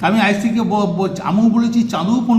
আমি আইসিকে আমিও বলেছি চাঁদুও ফোন